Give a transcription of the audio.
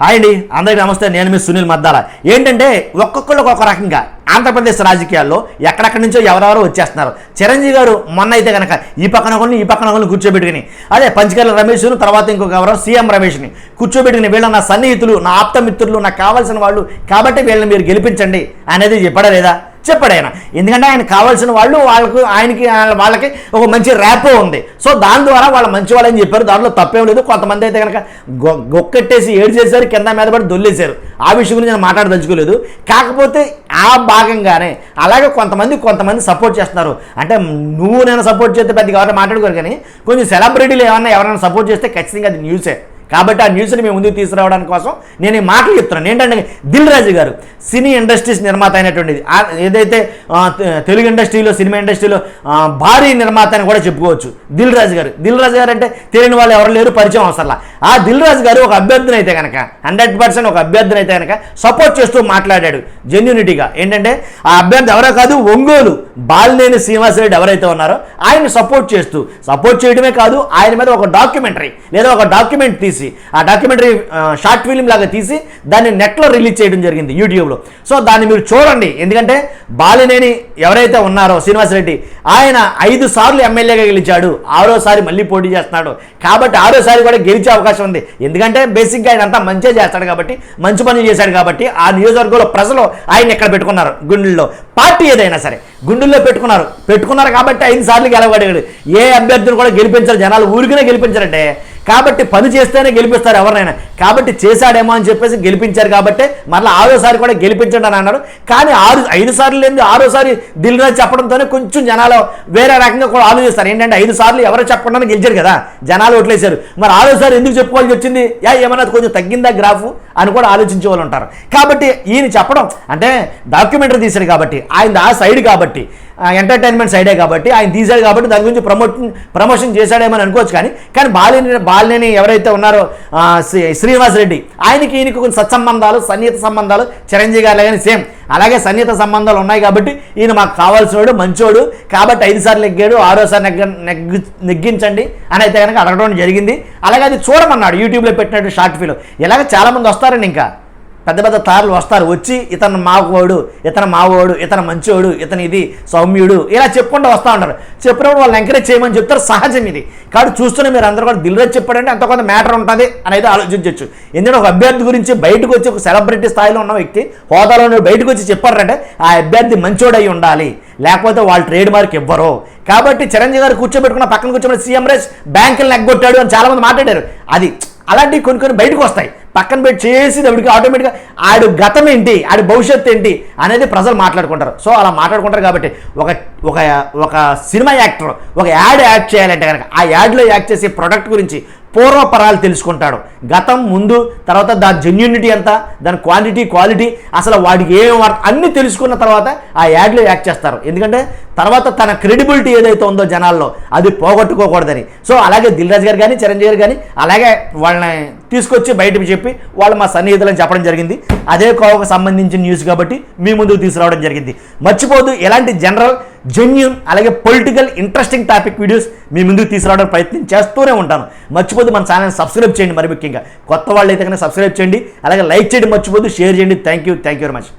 Hi అండి. అందరికీ నమస్తే. నేను మీ సునీల్ మద్దాల. ఏంటంటే ఒక్కొక్కరు ఒక రకంగా ఆంధ్రప్రదేశ్ రాజకీయాల్లో ఎక్కడెక్కడి నుంచో ఎవరెవరో వచ్చేస్తున్నారు. చిరంజీవి గారు మొన్న అయితే కనుక ఈ పక్కన ఒకరిని ఈ పక్కన ఒకరిని కూర్చోబెట్టుకుని అదే పంచకర్ల రమేష్ను తర్వాత ఇంకొక ఎవరో సీఎం రమేష్ని కూర్చోబెట్టుకుని వీళ్ళ నా సన్నిహితులు నా ఆప్తమిత్రులు నాకు కావాల్సిన వాళ్ళు కాబట్టి వీళ్ళని మీరు గెలిపించండి అనేది చెప్పడా లేదా? చెప్పాడు ఆయన. ఎందుకంటే ఆయన కావాల్సిన వాళ్ళు వాళ్ళకు ఆయనకి వాళ్ళకి ఒక మంచి ర్యాపో ఉంది. సో దాని ద్వారా వాళ్ళ మంచి వాళ్ళని చెప్పారు. దాంట్లో తప్పేం లేదు. కొంతమంది అయితే కనుక గొ- గొక్కెట్టేసి ఏడు చేశారు కింద మీద పడి దొల్లేశారు. ఆ విషయం గురించి నేను మాట్లాడదలుచుకోలేదు. కాకపోతే ఆ భాగంగానే అలాగే కొంతమంది కొంతమంది సపోర్ట్ చేస్తున్నారు. అంటే నువ్వు నేను సపోర్ట్ చేస్తే పెద్దగా ఎవరైనా మాట్లాడుకోరు కానీ కొంచెం సెలబ్రిటీలు ఏమన్నా ఎవరైనా సపోర్ట్ చేస్తే ఖచ్చితంగా అది న్యూసే కాబట్టి ఆ న్యూస్ని మేము ముందుకు తీసుకురావడానికి కోసం నేను ఈ మాటలు చెప్తున్నాను. ఏంటంటే దిల్ రాజు గారు సినీ ఇండస్ట్రీస్ నిర్మాత అయినటువంటిది. ఏదైతే తెలుగు ఇండస్ట్రీలో సినిమా ఇండస్ట్రీలో భారీ నిర్మాత అని కూడా చెప్పుకోవచ్చు. దిల్ రాజు గారు. దిల్ రాజు గారు అంటే తెలియని వాళ్ళు ఎవరు లేరు పరిచయం అవసరంలా. ఆ దిల్ రాజు గారు ఒక అభ్యర్థిని అయితే కనుక హండ్రెడ్ పర్సెంట్ ఒక అభ్యర్థిని అయితే కనుక సపోర్ట్ చేస్తూ మాట్లాడాడు జెన్యునిటీగా ఏంటంటే ఆ అభ్యర్థి ఎవరో కాదు ఒంగోలు బాలినేని శ్రీనివాసరెడ్డి ఎవరైతే ఉన్నారో ఆయన సపోర్ట్ చేస్తూ సపోర్ట్ చేయడమే కాదు ఆయన మీద ఒక డాక్యుమెంటరీ లేదా ఒక డాక్యుమెంట్ తీసి ఆ డాక్యుమెంటరీ షార్ట్ ఫిలిం లాగా తీసి దాన్ని నెట్లో రిలీజ్ చేయడం జరిగింది యూట్యూబ్లో సో దాన్ని మీరు చూడండి. ఎందుకంటే బాలినేని ఎవరైతే ఉన్నారో శ్రీనివాసరెడ్డి ఆయన ఐదు సార్లు ఎమ్మెల్యేగా గెలిచాడు ఆరోసారి మళ్ళీ పోటీ చేస్తున్నాడు. కాబట్టి ఆరోసారి కూడా గెలిచే అవకాశం అవకాశం ఉంది. ఎందుకంటే బేసిక్గా ఆయన అంతా మంచిగా చేస్తాడు కాబట్టి మంచి పని చేశాడు కాబట్టి ఆ నియోజకవర్గంలో ప్రజలు ఆయన ఎక్కడ పెట్టుకున్నారు? గుండెల్లో. పార్టీ ఏదైనా సరే గుండెల్లో పెట్టుకున్నారు. పెట్టుకున్నారు కాబట్టి ఐదు సార్లు గెలవగలిగాడు. ఏ అభ్యర్థిని కూడా గెలిపించారు జనాలు ఊరికనే గెలిపించారంటే. కాబట్టి పని చేస్తేనే గెలిపిస్తారు ఎవరినైనా. కాబట్టి చేశాడేమో అని చెప్పేసి గెలిపించారు కాబట్టి మరలా ఆరోసారి కూడా గెలిపించండి అని అన్నారు. కానీ ఆరు ఐదు సార్లు లేదు ఆరోసారి దిల్ రాజు చెప్పడంతోనే కొంచెం జనాలు వేరే రకంగా కూడా ఆలోచిస్తారు. ఏంటంటే ఐదు సార్లు ఎవరో చెప్పకుండా గెలిచారు కదా జనాలు ఓట్లేశారు. మరి ఆరోసారి ఎందుకు చెప్పుకోవాల్సి వచ్చింది? యా ఏమన్నా కొంచెం తగ్గిందా గ్రాఫ్ అని కూడా ఆలోచించే వాళ్ళు ఉంటారు. కాబట్టి ఈయన చెప్పడం అంటే డాక్యుమెంటరీ తీశాడు కాబట్టి ఆయన ఆ సైడ్ కాబట్టి ఎంటర్టైన్మెంట్ సైడే కాబట్టి ఆయన తీశాడు కాబట్టి దాని గురించి ప్రమోషన్ ప్రమోషన్ చేశాడేమని అనుకోవచ్చు కానీ కానీ బాలిని బాలినేని ఎవరైతే ఉన్నారో శ్రీ- శ్రీనివాస్ రెడ్డి. ఆయనకి ఈయనకి కొన్ని సత్సంబంధాలు సన్నిహిత సంబంధాలు చిరంజీవి గారు కానీ సేమ్. అలాగే సన్నిహిత సంబంధాలు ఉన్నాయి కాబట్టి ఈయన మాకు కావాల్సినోడు మంచోడు. కాబట్టి ఐదు సార్లు నెగ్గాడు ఆరోసారి నెగ్గ నెగ్గి నెగ్గించండి అని అయితే కనుక అడగడం జరిగింది. అలాగే అది చూడమన్నాడు యూట్యూబ్లో పెట్టినట్టు షార్ట్ ఫీల్. ఇలాగ చాలామంది వస్తారండి ఇంకా. పెద్ద పెద్ద తారలు వస్తారు. వచ్చి ఇతను మావోడు ఇతను మావోడు ఇతను మంచోడు ఇతను ఇది సౌమ్యుడు ఇలా చెప్పుకుంటూ వస్తూ ఉంటారు. చెప్పినప్పుడు వాళ్ళని ఎంకరేజ్ చేయమని చెప్తారు. సహజం ఇది. కాబట్టి చూస్తున్న మీరు అందరూ కూడా దిల్రాజ్ చెప్పాడంటే అంత కొంత మ్యాటర్ ఉంటుంది అనేది ఆలోచించవచ్చు ఎందుకంటే ఒక అభ్యర్థి గురించి బయటకు వచ్చి ఒక సెలబ్రిటీ స్థాయిలో ఉన్న వ్యక్తి హోదాలో ఉన్న బయటకు వచ్చి చెప్పారంటే ఆ అభ్యర్థి మంచోడై ఉండాలి. లేకపోతే వాళ్ళు ట్రేడ్ మార్క్ ఇవ్వరు. కాబట్టి చిరంజీవి గారు కూర్చోబెట్టుకున్న పక్కన కూర్చోబెట్టి సీఎం రేస్ బ్యాంకులు ఎగ్గొట్టాడు అని చాలామంది మాట్లాడారు. అది అలాంటివి కొన్ని కొన్ని బయటకు వస్తాయి. పక్కన పెట్టి చేసి దేవుడికి ఆటోమేటిక్గా ఆడు గతం ఏంటి? ఆడి భవిష్యత్తు ఏంటి? అనేది ప్రజలు మాట్లాడుకుంటారు. సో అలా మాట్లాడుకుంటారు కాబట్టి ఒక ఒక ఒక సినిమా యాక్టర్ ఒక యాడ్ యాడ్ చేయాలంటే కనుక ఆ యాడ్లో యాక్ట్ చేసే ప్రొడక్ట్ గురించి పూర్వపరాలు తెలుసుకుంటాడు. గతం ముందు తర్వాత దాని జెన్యునిటీ ఎంత దాని క్వాంటిటీ క్వాలిటీ అసలు వాడికి ఏం అన్నీ తెలుసుకున్న తర్వాత ఆ యాడ్లో యాక్ట్ చేస్తారు. ఎందుకంటే తర్వాత తన క్రెడిబిలిటీ ఏదైతే ఉందో జనాల్లో అది పోగొట్టుకోకూడదని. సో అలాగే దిల్ రాజు గారు కానీ చిరంజీవి గారు కానీ అలాగే వాళ్ళని తీసుకొచ్చి బయటకు చెప్పి వాళ్ళు మా సన్నిహితులని చెప్పడం జరిగింది. అదే కోవకు సంబంధించిన న్యూస్ కాబట్టి మీ ముందుకు తీసుకురావడం జరిగింది. మర్చిపోదు ఎలాంటి జనరల్ జెన్యున్ అలాగే పొలిటికల్ ఇంట్రెస్టింగ్ టాపిక్ వీడియోస్ మీ ముందుకు తీసుకురావడానికి ప్రయత్నం చేస్తూనే ఉంటాను. మర్చిపోదు మన ఛానల్ సబ్స్క్రైబ్ చేయండి మరి ముఖ్యంగా. కొత్త వాళ్ళు అయితే కనుక సబ్స్క్రైబ్ చేయండి. అలాగే లైక్ చేయడం మర్చిపోదు షేర్ చేయండి. Thank you thank you very much